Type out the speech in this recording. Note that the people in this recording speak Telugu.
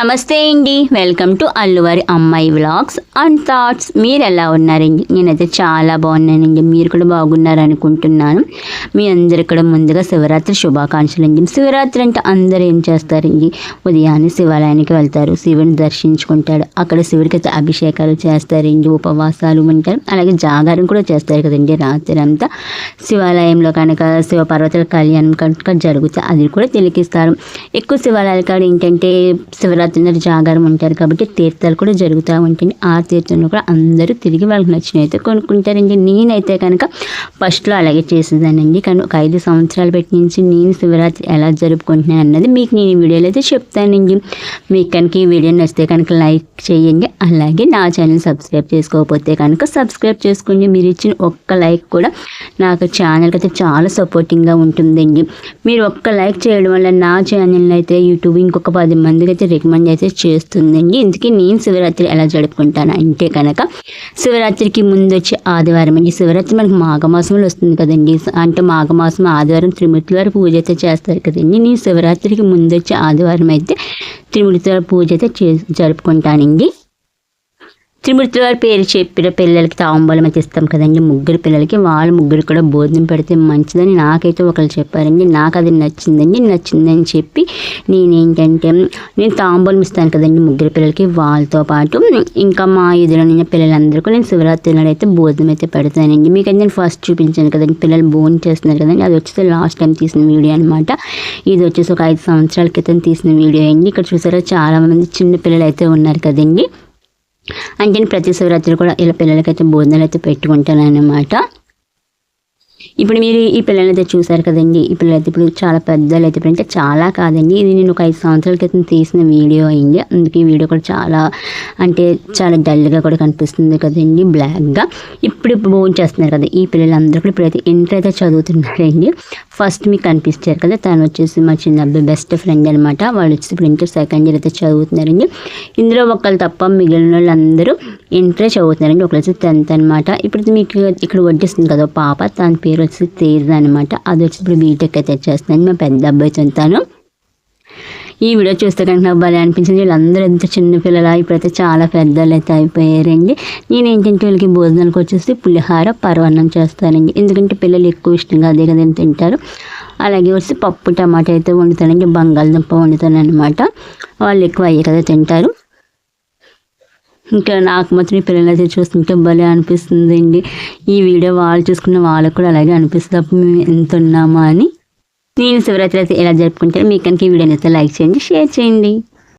నమస్తే అండి. వెల్కమ్ టు అల్లువారి అమ్మాయి వ్లాగ్స్ అండ్ థాట్స్ మీరు ఎలా ఉన్నారండి? నేనైతే చాలా బాగున్నానండి. మీరు కూడా బాగున్నారు అనుకుంటున్నాను మీ అందరు ఇక్కడ ముందుగా శివరాత్రి శుభాకాంక్షలు అండి. శివరాత్రి అంటే అందరూ ఏం చేస్తారండి? ఉదయాన్నే శివాలయానికి వెళ్తారు. శివుని దర్శించుకుంటాడు అక్కడ శివుడికి అయితే అభిషేకాలు చేస్తారండి. ఉపవాసాలు ఉంటారు. అలాగే జాగారం కూడా చేస్తారు కదండి రాత్రి అంతా శివాలయంలో కనుక శివపర్వతాల కళ్యాణం కనుక జరుగుతాయి అది కూడా తిలకిస్తారు. ఎక్కువ శివాలయాల కాడ ఏంటంటే శివరాత్రి నాడు జాగారం ఉంటారు కాబట్టి తీర్థాలు కూడా జరుగుతూ ఉంటుంది ఆ తీర్థంలో కూడా అందరూ తిరిగి వాళ్ళకి నచ్చినవి అయితే కొనుక్కుంటారండి. నేనైతే కనుక ఫస్ట్లో అలాగే చేసేదానండి కానీ ఒక ఐదు సంవత్సరాలు పెట్టి నుంచి నేను శివరాత్రి ఎలా జరుపుకుంటున్నాను అన్నది మీకు నేను ఈ వీడియోలో అయితే చెప్తానండి. మీకు కనుక ఈ వీడియో నచ్చితే కనుక లైక్ చేయండి. అలాగే నా ఛానల్ సబ్స్క్రైబ్ చేసుకోకపోతే కనుక సబ్స్క్రైబ్ చేసుకోండి మీరు ఇచ్చిన ఒక్క లైక్ కూడా నాకు ఛానల్కి అయితే చాలా సపోర్టింగ్గా ఉంటుందండి. మీరు ఒక్క లైక్ చేయడం వల్ల నా ఛానల్ అయితే యూట్యూబ్ ఇంకొక పది మందికి అయితే రికమెండ్ అయితే చేస్తుందండి. ఇందుకే నేను శివరాత్రి ఎలా జరుపుకుంటాను అంటే కనుక శివరాత్రికి ముందు వచ్చే ఆదివారం అండి. శివరాత్రి మనకి మాఘమాసంలో వస్తుంది కదండి. అంటే మాఘమాసం ఆదివారం త్రిమూర్తి వారు పూజ అయితే చేస్తారు కదండి. నేను శివరాత్రికి ముందు వచ్చే ఆదివారం అయితే త్రిమూర్తి వారి పూజ అయితే చే జరుపుకుంటానండి. త్రిమూర్తుల వారి పేరు చెప్పిన పిల్లలకి తాంబూలం అయితే ఇస్తాం కదండి. ముగ్గురు పిల్లలకి వాళ్ళు ముగ్గురు కూడా భోజనం పెడితే మంచిదని నాకైతే ఒకరు చెప్పారండి. నాకు అది నచ్చిందండి నచ్చిందని చెప్పి నేనేంటంటే నేను తాంబూలం ఇస్తాను కదండి ముగ్గురు పిల్లలకి. వాళ్ళతో పాటు ఇంకా మా ఎదురైన పిల్లలందరికీ నేను శివరాత్రి నాడు అయితే భోజనం అయితే పెడతానండి. మీకు నేను ఫస్ట్ చూపించాను కదండి. పిల్లలు భోజనం చేస్తున్నారు కదండి. అది వచ్చేసి లాస్ట్ టైం తీసిన వీడియో అనమాట ఇది వచ్చేసి ఒక ఐదు సంవత్సరాల క్రితం తీసిన వీడియో అండి. ఇక్కడ చూసారా చాలామంది చిన్న పిల్లలు అయితే ఉన్నారు కదండి. అంటే నేను ప్రతి శివరాత్రి కూడా ఇలా పిల్లలకైతే భోజనాలు అయితే పెట్టుకుంటాను అనమాట ఇప్పుడు మీరు ఈ పిల్లలైతే చూసారు కదండి. ఈ పిల్లలు అయితే ఇప్పుడు చాలా పెద్దలు అయితే ఇప్పుడు అంటే చాలా కాదండి. ఇది నేను ఒక ఐదు సంవత్సరాల క్రితం తీసిన వీడియో అయింది అందుకే ఈ వీడియో కూడా చాలా అంటే చాలా డల్గా కూడా కనిపిస్తుంది కదండి బ్లాక్గా ఇప్పుడు ఇప్పుడు భోజనం చేస్తున్నారు కదా ఈ పిల్లలందరూ కూడా ఇప్పుడైతే ఇంటర్ అయితే చదువుతున్నారండి. ఫస్ట్ మీకు కనిపిస్తారు కదా తను వచ్చేసి మా చిన్న అబ్బాయి బెస్ట్ ఫ్రెండ్ అనమాట వాళ్ళు వచ్చేసి ఇప్పుడు ఇంటర్ సెకండ్ ఇయర్ అయితే చదువుతున్నారండి. ఇందులో ఒకళ్ళు తప్ప మిగిలిన వాళ్ళందరూ ఇంటరే చదువుతున్నారండి. ఒకళ్ళు వచ్చి టెన్త్ అనమాట ఇప్పుడు మీకు ఇక్కడ వడ్డిస్తుంది కదా పాప తన పేరు వచ్చి తేజ్ అనమాట అది వచ్చి ఇప్పుడు బీటెక్ అయితే చేస్తున్నాను మా పెద్ద అబ్బాయి చెంతాను ఈ వీడియో చూస్తే కనుక నాకు భలే అనిపించింది. వీళ్ళందరూ ఎంత చిన్నపిల్లలు ఇప్పుడైతే చాలా పెద్దలు అయితే అయిపోయారండి. నేను ఏంటంటే వీళ్ళకి భోజనానికి వచ్చేసి పులిహార పరవన్నం చేస్తానండి. ఎందుకంటే పిల్లలు ఎక్కువ ఇష్టంగా అదే కదా తింటారు. అలాగే వచ్చి పప్పు టమాటా అయితే వండుతానండి. బంగాళదుంప వండుతాను అనమాట వాళ్ళు ఎక్కువ అయ్యే కదా తింటారు. ఇంకా నాకు మాత్రం ఈ పిల్లలు అయితే చూస్తుంటే భలే అనిపిస్తుందండి. ఈ వీడియో వాళ్ళు చూసుకున్న వాళ్ళకు కూడా అలాగే అనిపిస్తుంది. అప్పుడు మేము ఎంత ఉన్నామా అని. నేను శివరాత్రి అయితే ఎలా జరుపుకుంటాను మీకు కనుక ఈ వీడియోని అయితే లైక్ చేయండి షేర్ చేయండి.